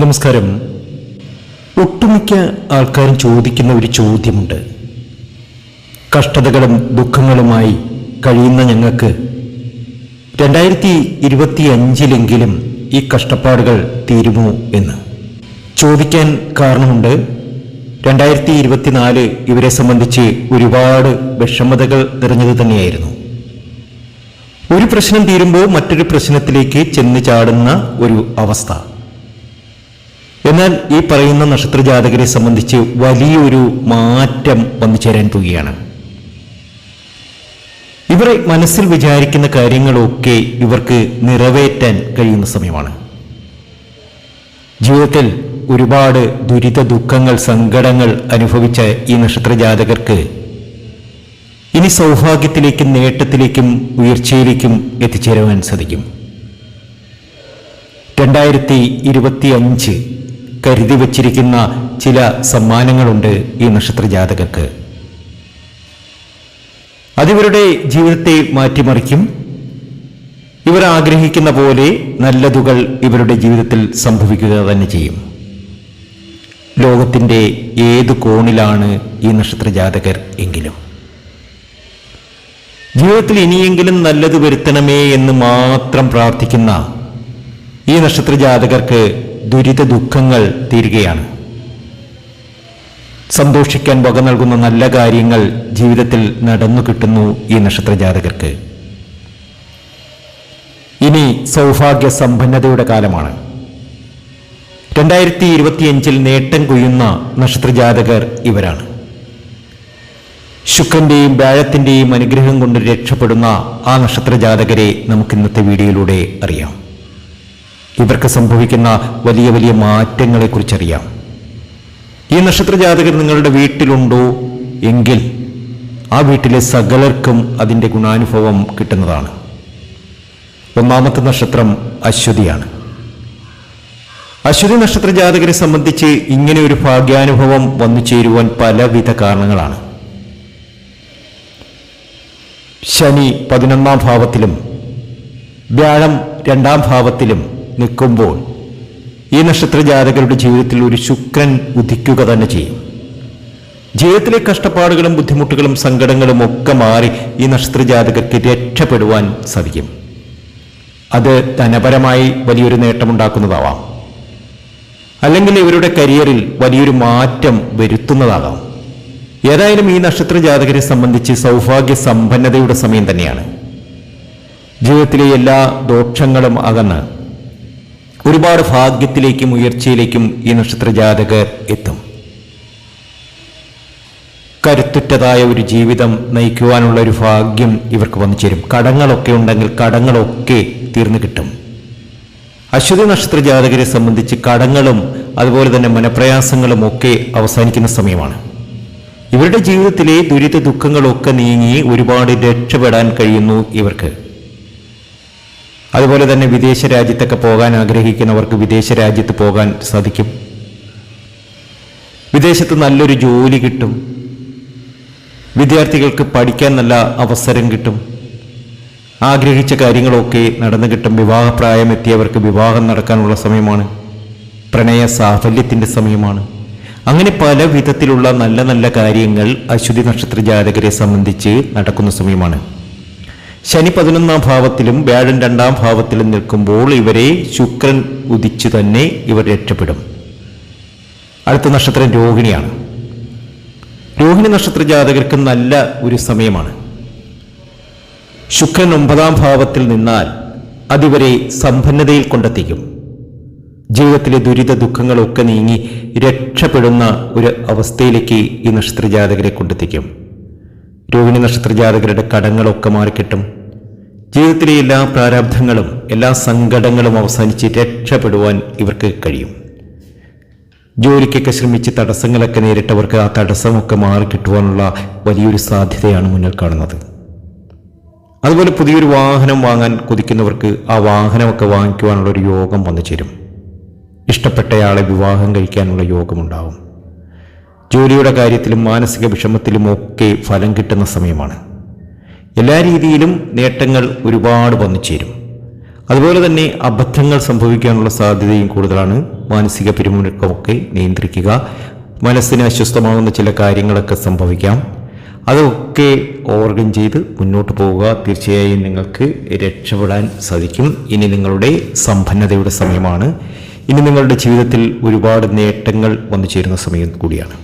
നമസ്കാരം. ഒട്ടുമിക്ക ആൾക്കാരും ചോദിക്കുന്ന ഒരു ചോദ്യമുണ്ട്. കഷ്ടതകളും ദുഃഖങ്ങളുമായി കഴിയുന്ന ഞങ്ങൾക്ക് രണ്ടായിരത്തി ഇരുപത്തി അഞ്ചിലെങ്കിലും ഈ കഷ്ടപ്പാടുകൾ തീരുമോ എന്ന് ചോദിക്കാൻ കാരണമുണ്ട്. രണ്ടായിരത്തി ഇരുപത്തിനാല് ഇവരെ സംബന്ധിച്ച് ഒരുപാട് വിഷമതകൾ നിറഞ്ഞത് തന്നെയായിരുന്നു. ഒരു പ്രശ്നം തീരുമ്പോൾ മറ്റൊരു പ്രശ്നത്തിലേക്ക് ചെന്ന് ചാടുന്ന ഒരു അവസ്ഥ. എന്നാൽ ഈ പറയുന്ന നക്ഷത്ര ജാതകരെ സംബന്ധിച്ച് വലിയൊരു മാറ്റം വന്നു ചേരാൻ പോവുകയാണ്. ഇവരെ മനസ്സിൽ വിചാരിക്കുന്ന കാര്യങ്ങളൊക്കെ ഇവർക്ക് നിറവേറ്റാൻ കഴിയുന്ന സമയമാണ്. ജീവിതത്തിൽ ഒരുപാട് ദുരിത ദുഃഖങ്ങൾ സങ്കടങ്ങൾ അനുഭവിച്ച ഈ നക്ഷത്ര ജാതകർക്ക് ഇനി സൗഭാഗ്യത്തിലേക്കും നേട്ടത്തിലേക്കും ഉയർച്ചയിലേക്കും എത്തിച്ചേരുവാൻ സാധിക്കും. രണ്ടായിരത്തി ഇരുപത്തി അഞ്ച് കരുതി വച്ചിരിക്കുന്ന ചില സമ്മാനങ്ങളുണ്ട് ഈ നക്ഷത്ര ജാതകർക്ക് അതിവരുടെ ജീവിതത്തെ മാറ്റിമറിക്കും. ഇവർ ആഗ്രഹിക്കുന്ന പോലെ നല്ലതുകൾ ഇവരുടെ ജീവിതത്തിൽ സംഭവിക്കുക തന്നെ ചെയ്യും. ലോകത്തിന്റെ ഏത് കോണിലാണ് ഈ നക്ഷത്ര ജാതകർ എങ്കിലും. ജീവിതത്തിൽ ഇനിയെങ്കിലും നല്ലത് വരുത്തണമേ എന്ന് മാത്രം പ്രാർത്ഥിക്കുന്ന ഈ നക്ഷത്ര ജാതകർക്ക് ദുരിത ദുഃഖങ്ങൾ തീരുകയാണ്. സന്തോഷിക്കാൻ വക നൽകുന്ന നല്ല കാര്യങ്ങൾ ജീവിതത്തിൽ നടന്നു കിട്ടുന്നു ഈ നക്ഷത്ര ജാതകർക്ക് ഇനി സൗഭാഗ്യ സമ്പന്നതയുടെ കാലമാണ്. രണ്ടായിരത്തി ഇരുപത്തിയഞ്ചിൽ നേട്ടം കൊയ്യുന്ന നക്ഷത്ര ജാതകർ ഇവരാണ്. ശുക്രന്റെയും വ്യാഴത്തിന്റെയും അനുഗ്രഹം കൊണ്ട് രക്ഷപ്പെടുന്ന ആ നക്ഷത്ര ജാതകരെ നമുക്ക് ഇന്നത്തെ വീഡിയോയിലൂടെ അറിയാം. ഇവർക്ക് സംഭവിക്കുന്ന വലിയ വലിയ മാറ്റങ്ങളെക്കുറിച്ചറിയാം. ഈ നക്ഷത്ര ജാതകർ നിങ്ങളുടെ വീട്ടിലുണ്ടോ? എങ്കിൽ ആ വീട്ടിലെ സകലർക്കും അതിന്റെ ഗുണാനുഭവം കിട്ടുന്നതാണ്. ഒന്നാമത്തെ നക്ഷത്രം അശ്വതിയാണ്. അശ്വതി നക്ഷത്ര ജാതകരെ സംബന്ധിച്ച് ഇങ്ങനെ ഒരു ഭാഗ്യാനുഭവം വന്നു ചേരുവാൻ പലവിധ കാരണങ്ങളാണ്. ശനി പതിനൊന്നാം ഭാവത്തിലും വ്യാഴം രണ്ടാം ഭാവത്തിലും നിൽക്കുമ്പോൾ ഈ നക്ഷത്ര ജാതകരുടെ ജീവിതത്തിൽ ഒരു ശുക്രൻ ഉദിക്കുക തന്നെ ചെയ്യും. ജീവിതത്തിലെ കഷ്ടപ്പാടുകളും ബുദ്ധിമുട്ടുകളും സങ്കടങ്ങളും ഒക്കെ മാറി ഈ നക്ഷത്ര ജാതകർക്ക് രക്ഷപ്പെടുവാൻ സാധിക്കും. അത് ധനപരമായി വലിയൊരു നേട്ടമുണ്ടാക്കുന്നതാവാം. അല്ലെങ്കിൽ ഇവരുടെ കരിയറിൽ വലിയൊരു മാറ്റം വരുത്തുന്നതാകാം. ഏതായാലും ഈ നക്ഷത്ര ജാതകരെ സംബന്ധിച്ച് സൗഭാഗ്യ സമ്പന്നതയുടെ സമയം തന്നെയാണ്. ജീവിതത്തിലെ എല്ലാ ദോഷങ്ങളും അകന്ന് ഒരുപാട് ഭാഗ്യത്തിലേക്കും ഉയർച്ചയിലേക്കും ഈ നക്ഷത്ര ജാതകർ എത്തും. കരുത്തുറ്റതായ ഒരു ജീവിതം നയിക്കുവാനുള്ള ഒരു ഭാഗ്യം ഇവർക്ക് വന്നു ചേരും. കടങ്ങളൊക്കെ ഉണ്ടെങ്കിൽ കടങ്ങളൊക്കെ തീർന്നു കിട്ടും. അശ്വതി നക്ഷത്ര ജാതകരെ സംബന്ധിച്ച് കടങ്ങളും അതുപോലെ തന്നെ മനപ്രയാസങ്ങളും ഒക്കെ അവസാനിക്കുന്ന സമയമാണ്. ഇവരുടെ ജീവിതത്തിലെ ദുരിത ദുഃഖങ്ങളൊക്കെ നീങ്ങി ഒരുപാട് രക്ഷപ്പെടാൻ കഴിയുന്നു ഇവർക്ക്. അതുപോലെ തന്നെ വിദേശ രാജ്യത്തൊക്കെ പോകാൻ ആഗ്രഹിക്കുന്നവർക്ക് വിദേശ രാജ്യത്ത് പോകാൻ സാധിക്കും. വിദേശത്ത് നല്ലൊരു ജോലി കിട്ടും. വിദ്യാർത്ഥികൾക്ക് പഠിക്കാൻ നല്ല അവസരം കിട്ടും. ആഗ്രഹിച്ച കാര്യങ്ങളൊക്കെ നടന്നു കിട്ടും. വിവാഹപ്രായം എത്തിയവർക്ക് വിവാഹം നടക്കാനുള്ള സമയമാണ്. പ്രണയ സാഫല്യത്തിന്റെ സമയമാണ്. അങ്ങനെ പല വിധത്തിലുള്ള നല്ല നല്ല കാര്യങ്ങൾ അശ്വതി നക്ഷത്ര ജാതകരെ സംബന്ധിച്ച് നടക്കുന്ന സമയമാണ്. ശനി പതിനൊന്നാം ഭാവത്തിലും വ്യാഴൻ രണ്ടാം ഭാവത്തിലും നിൽക്കുമ്പോൾ ഇവരെ ശുക്രൻ ഉദിച്ചു തന്നെ ഇവർ രക്ഷപ്പെടും. അടുത്ത നക്ഷത്രം രോഹിണിയാണ്. രോഹിണി നക്ഷത്ര ജാതകർക്ക് നല്ല ഒരു സമയമാണ്. ശുക്രൻ ഒമ്പതാം ഭാവത്തിൽ നിന്നാൽ അതിവരെ സമ്പന്നതയിൽ കൊണ്ടെത്തിക്കും. ജീവിതത്തിലെ ദുരിത ദുഃഖങ്ങളൊക്കെ നീങ്ങി രക്ഷപ്പെടുന്ന ഒരു അവസ്ഥയിലേക്ക് ഈ നക്ഷത്ര ജാതകരെ കൊണ്ടെത്തിക്കും. രോഹിണി നക്ഷത്ര ജാതകരുടെ കടങ്ങളൊക്കെ മാറിക്കിട്ടും. ജീവിതത്തിലെ എല്ലാ പ്രാരാബ്ധങ്ങളും എല്ലാ സങ്കടങ്ങളും അവസാനിച്ച് രക്ഷപ്പെടുവാൻ ഇവർക്ക് കഴിയും. ജോലിക്കൊക്കെ ശ്രമിച്ച് തടസ്സങ്ങളൊക്കെ നേരിട്ടവർക്ക് ആ തടസ്സമൊക്കെ മാറിക്കിട്ടുവാനുള്ള വലിയൊരു സാധ്യതയാണ് മുന്നിൽ കാണുന്നത്. അതുപോലെ പുതിയൊരു വാഹനം വാങ്ങാൻ കൊതിക്കുന്നവർക്ക് ആ വാഹനമൊക്കെ വാങ്ങിക്കുവാനുള്ള ഒരു യോഗം വന്നു ചേരും. ഇഷ്ടപ്പെട്ടയാളെ വിവാഹം കഴിക്കാനുള്ള യോഗമുണ്ടാവും. ജോലിയുടെ കാര്യത്തിലും മാനസിക വിഷമത്തിലും ഒക്കെ ഫലം കിട്ടുന്ന സമയമാണ്. എല്ലാ രീതിയിലും നേട്ടങ്ങൾ ഒരുപാട് വന്നു ചേരും അതുപോലെ തന്നെ അബദ്ധങ്ങൾ സംഭവിക്കാനുള്ള സാധ്യതയും കൂടുതലാണ്. മാനസിക പിരിമുറുക്കമൊക്കെ നിയന്ത്രിക്കുക. മനസ്സിന് അസ്വസ്ഥമാകുന്ന ചില കാര്യങ്ങളൊക്കെ സംഭവിക്കാം. അതൊക്കെ ഓവർകം ചെയ്ത് മുന്നോട്ട് പോവുക. തീർച്ചയായും നിങ്ങൾക്ക് രക്ഷപ്പെടാൻ സാധിക്കും. ഇനി നിങ്ങളുടെ സമ്പന്നതയുടെ സമയമാണ്. ഇനി നിങ്ങളുടെ ജീവിതത്തിൽ ഒരുപാട് നേട്ടങ്ങൾ വന്നു ചേരുന്ന സമയം കൂടിയാണ്.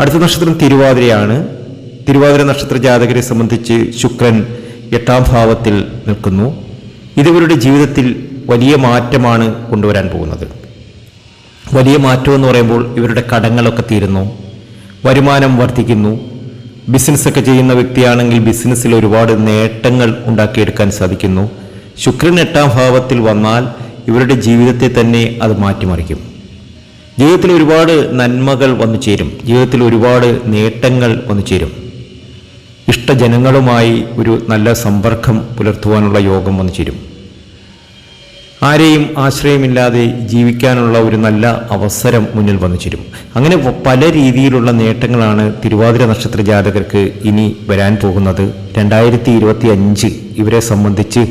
അടുത്ത നക്ഷത്രം തിരുവാതിരയാണ്. തിരുവാതിര നക്ഷത്ര ജാതകരെ സംബന്ധിച്ച് ശുക്രൻ എട്ടാം ഭാവത്തിൽ നിൽക്കുന്നു. ഇതിവരുടെ ജീവിതത്തിൽ വലിയ മാറ്റമാണ് കൊണ്ടുവരാൻ പോകുന്നത്. വലിയ മാറ്റം എന്ന് പറയുമ്പോൾ ഇവരുടെ കടങ്ങളൊക്കെ തീരുന്നു. വരുമാനം വർദ്ധിക്കുന്നു. ബിസിനസ്സൊക്കെ ചെയ്യുന്ന വ്യക്തിയാണെങ്കിൽ ബിസിനസ്സിൽ ഒരുപാട് നേട്ടങ്ങൾ ഉണ്ടാക്കിയെടുക്കാൻ സാധിക്കുന്നു. ശുക്രൻ എട്ടാം ഭാവത്തിൽ വന്നാൽ ഇവരുടെ ജീവിതത്തെ തന്നെ അത് മാറ്റിമറിക്കും. ജീവിതത്തിൽ ഒരുപാട് നന്മകൾ വന്നു ചേരും. ജീവിതത്തിൽ ഒരുപാട് നേട്ടങ്ങൾ വന്നു ചേരും. ഇഷ്ടജനങ്ങളുമായി ഒരു നല്ല സമ്പർക്കം പുലർത്തുവാനുള്ള യോഗം വന്നു ചേരും. ആരെയും ആശ്രയമില്ലാതെ ജീവിക്കാനുള്ള ഒരു നല്ല അവസരം മുന്നിൽ വന്നു ചേരും. അങ്ങനെ പല രീതിയിലുള്ള നേട്ടങ്ങളാണ് തിരുവാതിര നക്ഷത്ര ജാതകർക്ക് ഇനി വരാൻ പോകുന്നത്. രണ്ടായിരത്തി ഇരുപത്തി അഞ്ച് ഇവരെ സംബന്ധിച്ച്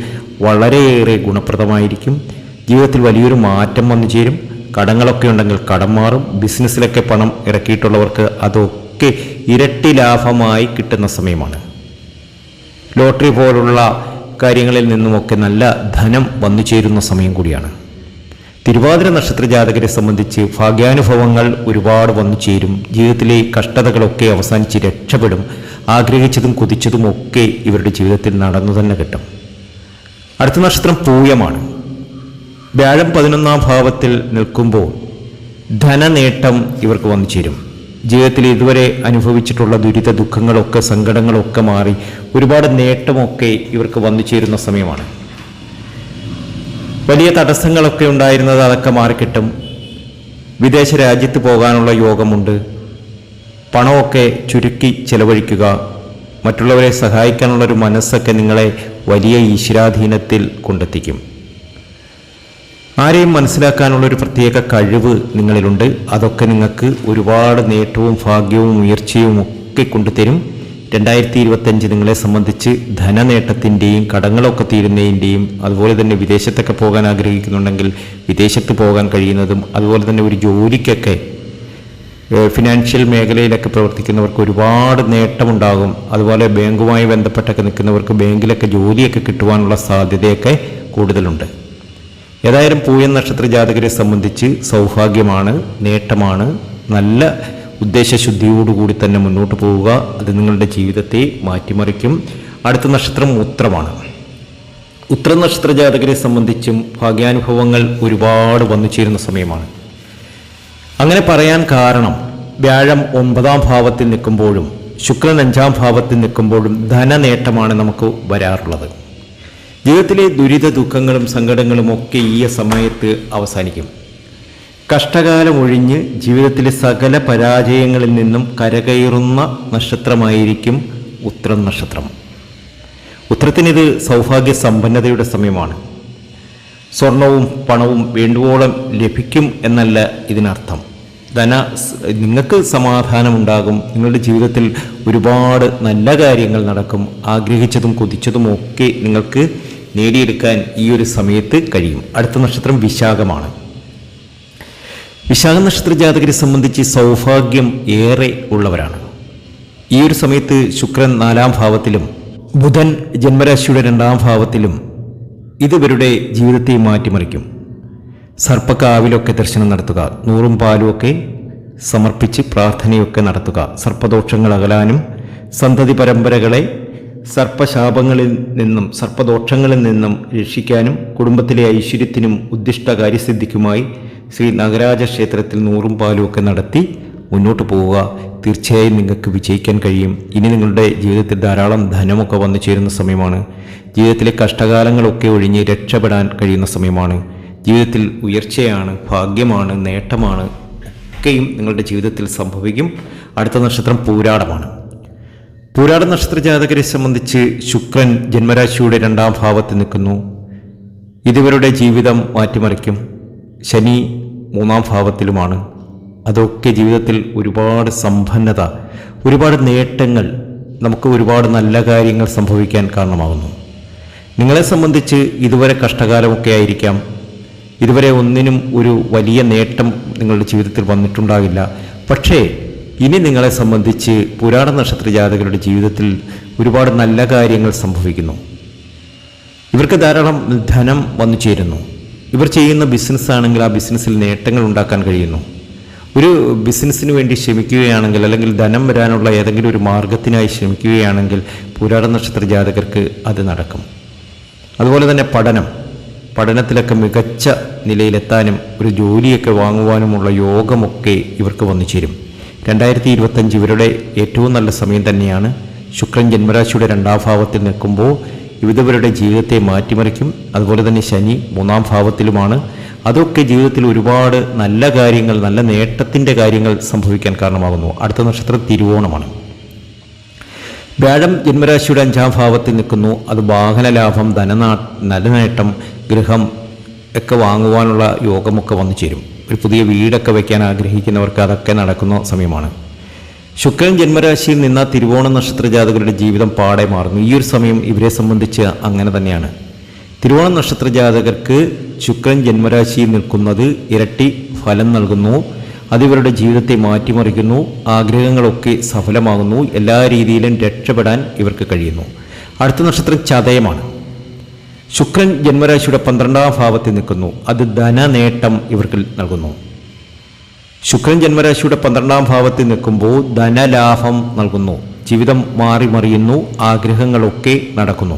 വളരെയേറെ ഗുണപ്രദമായിരിക്കും. ജീവിതത്തിൽ വലിയൊരു മാറ്റം വന്നു ചേരും. കടങ്ങളൊക്കെ ഉണ്ടെങ്കിൽ കടം മാറും. ബിസിനസ്സിലൊക്കെ പണം ഇറക്കിയിട്ടുള്ളവർക്ക് അതൊക്കെ ഇരട്ടി ലാഭമായി കിട്ടുന്ന സമയമാണ്. ലോട്ടറി പോലുള്ള കാര്യങ്ങളിൽ നിന്നുമൊക്കെ നല്ല ധനം വന്നു ചേരുന്ന സമയം കൂടിയാണ്. തിരുവാതിര നക്ഷത്ര ജാതകരെ സംബന്ധിച്ച് ഭാഗ്യാനുഭവങ്ങൾ ഒരുപാട് വന്നു ചേരും. ജീവിതത്തിലെ കഷ്ടതകളൊക്കെ അവസാനിച്ച് രക്ഷപ്പെടും. ആഗ്രഹിച്ചതും കുതിച്ചതും ഒക്കെ ഇവരുടെ ജീവിതത്തിൽ നടന്നു തന്നെ കിട്ടും. അടുത്ത നക്ഷത്രം പൂയമാണ്. വ്യാഴം പതിനൊന്നാം ഭാവത്തിൽ നിൽക്കുമ്പോൾ ധനനേട്ടം ഇവർക്ക് വന്നു ചേരും. ജീവിതത്തിൽ ഇതുവരെ അനുഭവിച്ചിട്ടുള്ള ദുരിത ദുഃഖങ്ങളൊക്കെ സങ്കടങ്ങളൊക്കെ മാറി ഒരുപാട് നേട്ടമൊക്കെ ഇവർക്ക് വന്നു ചേരുന്ന സമയമാണ്. വലിയ തടസ്സങ്ങളൊക്കെ ഉണ്ടായിരുന്നത് അതൊക്കെ മാറിക്കിട്ടും. വിദേശ രാജ്യത്ത് പോകാനുള്ള യോഗമുണ്ട്. പണമൊക്കെ ചുരുക്കി ചെലവഴിക്കുക മറ്റുള്ളവരെ സഹായിക്കാനുള്ളൊരു മനസ്സൊക്കെ നിങ്ങളെ വലിയ ഈശ്വരാധീനത്തിൽ കൊണ്ടെത്തിക്കും. ആരെയും മനസ്സിലാക്കാനുള്ള ഒരു പ്രത്യേക കഴിവ് നിങ്ങളിലുണ്ട്. അതൊക്കെ നിങ്ങൾക്ക് ഒരുപാട് നേട്ടവും ഭാഗ്യവും ഉയർച്ചയും ഒക്കെ കൊണ്ടുതരും രണ്ടായിരത്തി ഇരുപത്തഞ്ച് നിങ്ങളെ സംബന്ധിച്ച് ധനനേട്ടത്തിന്റെയും കടങ്ങളൊക്കെ തീരുന്നതിന്റെയും അതുപോലെ തന്നെ വിദേശത്തൊക്കെ പോകാൻ ആഗ്രഹിക്കുന്നുണ്ടെങ്കിൽ വിദേശത്ത് പോകാൻ കഴിയുന്നതും അതുപോലെ തന്നെ ഒരു ജോലിക്കൊക്കെ ഫിനാൻഷ്യൽ മേഖലയിലൊക്കെ പ്രവർത്തിക്കുന്നവർക്ക് ഒരുപാട് നേട്ടമുണ്ടാകും. അതുപോലെ ബാങ്കുമായി ബന്ധപ്പെട്ടൊക്കെ നിൽക്കുന്നവർക്ക് ബാങ്കിലൊക്കെ ജോലിയൊക്കെ കിട്ടുവാനുള്ള സാധ്യതയൊക്കെ കൂടുതലുണ്ട്. ഏതായാലും പൂയൻ നക്ഷത്ര ജാതകരെ സംബന്ധിച്ച് സൗഭാഗ്യമാണ് നേട്ടമാണ്. നല്ല ഉദ്ദേശശുദ്ധിയോടുകൂടി തന്നെ മുന്നോട്ട് പോവുക. അത് നിങ്ങളുടെ ജീവിതത്തെ മാറ്റിമറിക്കും. അടുത്ത നക്ഷത്രം ഉത്രമാണ്. ഉത്ര നക്ഷത്ര ജാതകരെ സംബന്ധിച്ചും ഭാഗ്യാനുഭവങ്ങൾ ഒരുപാട് വന്നു ചേരുന്ന സമയമാണ്. അങ്ങനെ പറയാൻ കാരണം വ്യാഴം ഒമ്പതാം ഭാവത്തിൽ നിൽക്കുമ്പോഴും ശുക്രൻ അഞ്ചാം ഭാവത്തിൽ നിൽക്കുമ്പോഴും ധനനേട്ടമാണ് നമുക്ക് വരാറുള്ളത്. ജീവിതത്തിലെ ദുരിത ദുഃഖങ്ങളും സങ്കടങ്ങളും ഒക്കെ ഈ സമയത്ത് അവസാനിക്കും. കഷ്ടകാലം ഒഴിഞ്ഞ് ജീവിതത്തിലെ സകല പരാജയങ്ങളിൽ നിന്നും കരകയറുന്ന നക്ഷത്രമായിരിക്കും ഉത്രം നക്ഷത്രം. ഉത്രത്തിനിത് സൗഭാഗ്യ സമ്പന്നതയുടെ സമയമാണ്. സ്വർണവും പണവും വേണ്ടുവോളം ലഭിക്കും എന്നല്ല ഇതിനർത്ഥം. ധന നിങ്ങൾക്ക് സമാധാനമുണ്ടാകും നിങ്ങളുടെ ജീവിതത്തിൽ ഒരുപാട് നല്ല കാര്യങ്ങൾ നടക്കും ആഗ്രഹിച്ചതും കൊതിച്ചതും ഒക്കെ നിങ്ങൾക്ക് നേടിയെടുക്കാൻ ഈ ഒരു സമയത്ത് കഴിയും. അടുത്ത നക്ഷത്രം വിശാഖമാണ്. വിശാഖ നക്ഷത്ര ജാതകരെ സംബന്ധിച്ച് സൗഭാഗ്യം ഏറെ ഉള്ളവരാണ്. ഈ ഒരു സമയത്ത് ശുക്രൻ നാലാം ഭാവത്തിലും ബുധൻ ജന്മരാശിയുടെ രണ്ടാം ഭാവത്തിലും ഇതുവരുടെ ജീവിതത്തെ മാറ്റിമറിക്കും. സർപ്പക്കാവിലൊക്കെ ദർശനം നടത്തുക നൂറും പാലും ഒക്കെ സമർപ്പിച്ച് പ്രാർത്ഥനയൊക്കെ നടത്തുക സർപ്പദോഷങ്ങൾ അകലാനും സന്തതി പരമ്പരകളെ സർപ്പശാപങ്ങളിൽ നിന്നും സർപ്പദോഷങ്ങളിൽ നിന്നും രക്ഷിക്കാനും കുടുംബത്തിലെ ഐശ്വര്യത്തിനും ഉദ്ദിഷ്ട കാര്യസിദ്ധിക്കുമായി ശ്രീ നഗരാജ ക്ഷേത്രത്തിൽ നൂറും പാലും ഒക്കെ നടത്തി മുന്നോട്ട് പോവുക. തീർച്ചയായും നിങ്ങൾക്ക് വിജയിക്കാൻ കഴിയും. ഇനി നിങ്ങളുടെ ജീവിതത്തിൽ ധാരാളം ധനമൊക്കെ വന്നു ചേരുന്ന സമയമാണ്. ജീവിതത്തിലെ കഷ്ടകാലങ്ങളൊക്കെ ഒഴിഞ്ഞ് രക്ഷപ്പെടാൻ കഴിയുന്ന സമയമാണ്. ജീവിതത്തിൽ ഉയർച്ചയാണ് ഭാഗ്യമാണ് നേട്ടമാണ് ഒക്കെയും നിങ്ങളുടെ ജീവിതത്തിൽ സംഭവിക്കും. അടുത്ത നക്ഷത്രം പൂരാടമാണ്. പൂരാട നക്ഷത്ര ജാതകരെ സംബന്ധിച്ച് ശുക്രൻ ജന്മരാശിയുടെ രണ്ടാം ഭാവത്തിൽ നിൽക്കുന്നു. ഇതിവരുടെ ജീവിതം മാറ്റിമറിക്കും. ശനി മൂന്നാം ഭാവത്തിലുമാണ്. അതൊക്കെ ജീവിതത്തിൽ ഒരുപാട് സമ്പന്നത ഒരുപാട് നേട്ടങ്ങൾ നമുക്ക് ഒരുപാട് നല്ല കാര്യങ്ങൾ സംഭവിക്കാൻ കാരണമാകുന്നു. നിങ്ങളെ സംബന്ധിച്ച് ഇതുവരെ കഷ്ടകാലമൊക്കെ ആയിരിക്കാം. ഇതുവരെ ഒന്നിനും ഒരു വലിയ നേട്ടം നിങ്ങളുടെ ജീവിതത്തിൽ വന്നിട്ടുണ്ടാകില്ല. പക്ഷേ ഇനി നിങ്ങളെ സംബന്ധിച്ച് പുരാണ നക്ഷത്ര ജാതകരുടെ ജീവിതത്തിൽ ഒരുപാട് നല്ല കാര്യങ്ങൾ സംഭവിക്കുന്നു. ഇവർക്ക് ധാരാളം ധനം വന്നു ചേരുന്നു. ഇവർ ചെയ്യുന്ന ബിസിനസ് ആണെങ്കിൽ ആ ബിസിനസ്സിൽ നേട്ടങ്ങൾ ഉണ്ടാക്കാൻ കഴിയുന്നു. ഒരു ബിസിനസ്സിന് വേണ്ടി ശ്രമിക്കുകയാണെങ്കിൽ അല്ലെങ്കിൽ ധനം വരാനുള്ള ഏതെങ്കിലും ഒരു മാർഗത്തിനായി ശ്രമിക്കുകയാണെങ്കിൽ പുരാണ നക്ഷത്ര ജാതകർക്ക് അത് നടക്കും. അതുപോലെ തന്നെ പഠനം. പഠനത്തിലൊക്കെ മികച്ച നിലയിലെത്താനും ഒരു ജോലിയൊക്കെ വാങ്ങുവാനുമുള്ള യോഗമൊക്കെ ഇവർക്ക് വന്നു ചേരും. രണ്ടായിരത്തി ഇരുപത്തഞ്ച് ഇവരുടെ ഏറ്റവും നല്ല സമയം തന്നെയാണ്. ശുക്രൻ ജന്മരാശിയുടെ രണ്ടാം ഭാവത്തിൽ നിൽക്കുമ്പോൾ ഇവരുടെ ജീവിതത്തെ മാറ്റിമറിക്കും. അതുപോലെ തന്നെ ശനി മൂന്നാം ഭാവത്തിലുമാണ്. അതൊക്കെ ജീവിതത്തിൽ ഒരുപാട് നല്ല കാര്യങ്ങൾ നല്ല നേട്ടത്തിന്റെ കാര്യങ്ങൾ സംഭവിക്കാൻ കാരണമാകുന്നു. അടുത്ത നക്ഷത്രം തിരുവോണമാണ്. വ്യാഴം ജന്മരാശിയുടെ അഞ്ചാം ഭാവത്തിൽ നിൽക്കുന്നു. അത് വാഹന ലാഭം ധനനാ നല്ല നേട്ടം ഗൃഹം ഒക്കെ വാങ്ങുവാനുള്ള യോഗമൊക്കെ വന്നു ചേരും ഒരു പുതിയ വീടൊക്കെ വയ്ക്കാൻ ആഗ്രഹിക്കുന്നവർക്ക് അതൊക്കെ നടക്കുന്ന സമയമാണ്. ശുക്രൻ ജന്മരാശിയിൽ നിന്ന തിരുവോണ നക്ഷത്ര ജാതകരുടെ ജീവിതം പാടെ മാറുന്നു. ഈ ഒരു സമയം ഇവരെ സംബന്ധിച്ച് അങ്ങനെ തന്നെയാണ്. തിരുവോണ നക്ഷത്ര ജാതകർക്ക് ശുക്രൻ ജന്മരാശിയിൽ നിൽക്കുന്നത് ഇരട്ടി ഫലം നൽകുന്നു. അതിവരുടെ ജീവിതത്തെ മാറ്റിമറിക്കുന്നു. ആഗ്രഹങ്ങളൊക്കെ സഫലമാകുന്നു. എല്ലാ രീതിയിലും രക്ഷപ്പെടാൻ ഇവർക്ക് കഴിയുന്നു. അടുത്ത നക്ഷത്രം ചതയമാണ്. ശുക്രൻ ജന്മരാശിയുടെ പന്ത്രണ്ടാം ഭാവത്തിൽ നിൽക്കുന്നു. അത് ധനനേട്ടം ഇവർക്ക് നൽകുന്നു. ശുക്രൻ ജന്മരാശിയുടെ പന്ത്രണ്ടാം ഭാവത്തിൽ നിൽക്കുമ്പോൾ ധനലാഭം നൽകുന്നു. ജീവിതം മാറി മറിയുന്നു ആഗ്രഹങ്ങളൊക്കെ നടക്കുന്നു.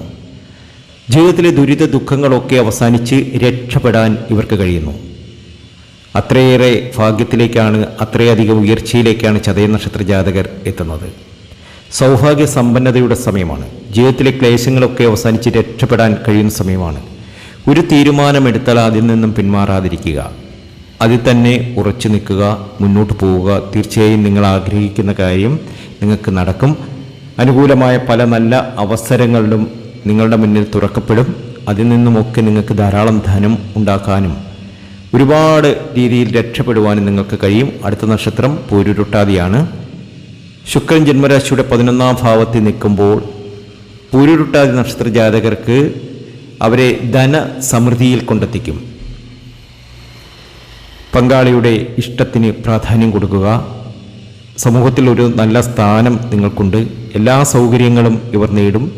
ജീവിതത്തിലെ ദുരിത ദുഃഖങ്ങളൊക്കെ അവസാനിച്ച് രക്ഷപ്പെടാൻ ഇവർക്ക് കഴിയുന്നു. അത്രയേറെ ഭാഗ്യത്തിലേക്കാണ് അത്രയധികം ഉയർച്ചയിലേക്കാണ് ചതയ നക്ഷത്ര ജാതകർ എത്തുന്നത്. സൗഭാഗ്യ സമ്പന്നതയുടെ സമയമാണ്. ജീവിതത്തിലെ ക്ലേശങ്ങളൊക്കെ അവസാനിച്ച് രക്ഷപ്പെടാൻ കഴിയുന്ന സമയമാണ്. ഒരു തീരുമാനമെടുത്താൽ അതിൽ നിന്നും പിന്മാറാതിരിക്കുക. അതിൽ തന്നെ ഉറച്ചു നിൽക്കുക മുന്നോട്ട് പോവുക. തീർച്ചയായും നിങ്ങൾ ആഗ്രഹിക്കുന്ന കാര്യം നിങ്ങൾക്ക് നടക്കും. അനുകൂലമായ പല നല്ല അവസരങ്ങളിലും നിങ്ങളുടെ മുന്നിൽ തുറക്കപ്പെടും. അതിൽ നിന്നുമൊക്കെ നിങ്ങൾക്ക് ധാരാളം ധനം ഉണ്ടാക്കാനും ഒരുപാട് രീതിയിൽ രക്ഷപ്പെടുവാനും നിങ്ങൾക്ക് കഴിയും. അടുത്ത നക്ഷത്രം പൂരുരുട്ടാതിയാണ്. ശുക്രൻ ജന്മരാശിയുടെ പതിനൊന്നാം ഭാവത്തിൽ നിൽക്കുമ്പോൾ പൂരുരുട്ടാതി നക്ഷത്ര ജാതകർക്ക് അവരെ ധന സമൃദ്ധിയിൽ കൊണ്ടെത്തിക്കും. പങ്കാളിയുടെ ഇഷ്ടത്തിന് പ്രാധാന്യം കൊടുക്കുക. സമൂഹത്തിൽ ഒരു നല്ല സ്ഥാനം നിങ്ങൾക്കുണ്ട്. എല്ലാ സൗകര്യങ്ങളും ഇവർ നേടും.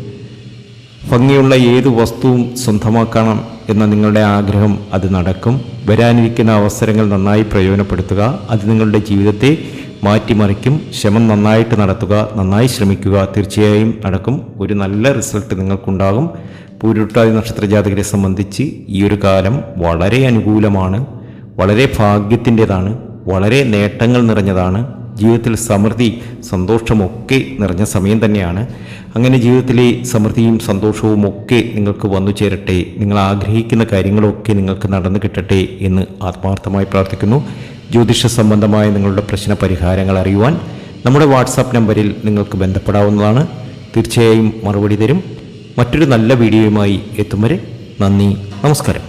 ഭംഗിയുള്ള ഏത് വസ്തുവും സ്വന്തമാക്കണം എന്ന നിങ്ങളുടെ ആഗ്രഹം അത് നടക്കും. വരാനിരിക്കുന്ന അവസരങ്ങൾ നന്നായി പ്രയോജനപ്പെടുത്തുക. അത് നിങ്ങളുടെ ജീവിതത്തെ മാറ്റിമറിക്കും. ശ്രമം നന്നായിട്ട് നടത്തുക നന്നായി ശ്രമിക്കുക തീർച്ചയായും നടക്കും. ഒരു നല്ല റിസൾട്ട് നിങ്ങൾക്കുണ്ടാകും. പൂരുട്ടാതി നക്ഷത്ര ജാതകരെ സംബന്ധിച്ച് ഈ ഒരു കാലം വളരെ അനുകൂലമാണ്. വളരെ ഭാഗ്യത്തിന്റെതാണ്. വളരെ നേട്ടങ്ങൾ നിറഞ്ഞതാണ്. ജീവിതത്തിൽ സമൃദ്ധി സന്തോഷമൊക്കെ നിറഞ്ഞ സമയം തന്നെയാണ്. അങ്ങനെ ജീവിതത്തിലെ സമൃദ്ധിയും സന്തോഷവും ഒക്കെ നിങ്ങൾക്ക് വന്നു ചേരട്ടെ. നിങ്ങൾ ആഗ്രഹിക്കുന്ന കാര്യങ്ങളൊക്കെ നിങ്ങൾക്ക് നടന്നു കിട്ടട്ടെ എന്ന് ആത്മാർത്ഥമായി പ്രാർത്ഥിക്കുന്നു. ജ്യോതിഷ സംബന്ധമായ നിങ്ങളുടെ പ്രശ്ന പരിഹാരങ്ങൾ അറിയുവാൻ നമ്മുടെ വാട്സാപ്പ് നമ്പറിൽ നിങ്ങൾക്ക് ബന്ധപ്പെടാവുന്നതാണ്. തീർച്ചയായും മറുപടി തരും. മറ്റൊരു നല്ല വീഡിയോയുമായി എത്തും വരെ നന്ദി നമസ്കാരം.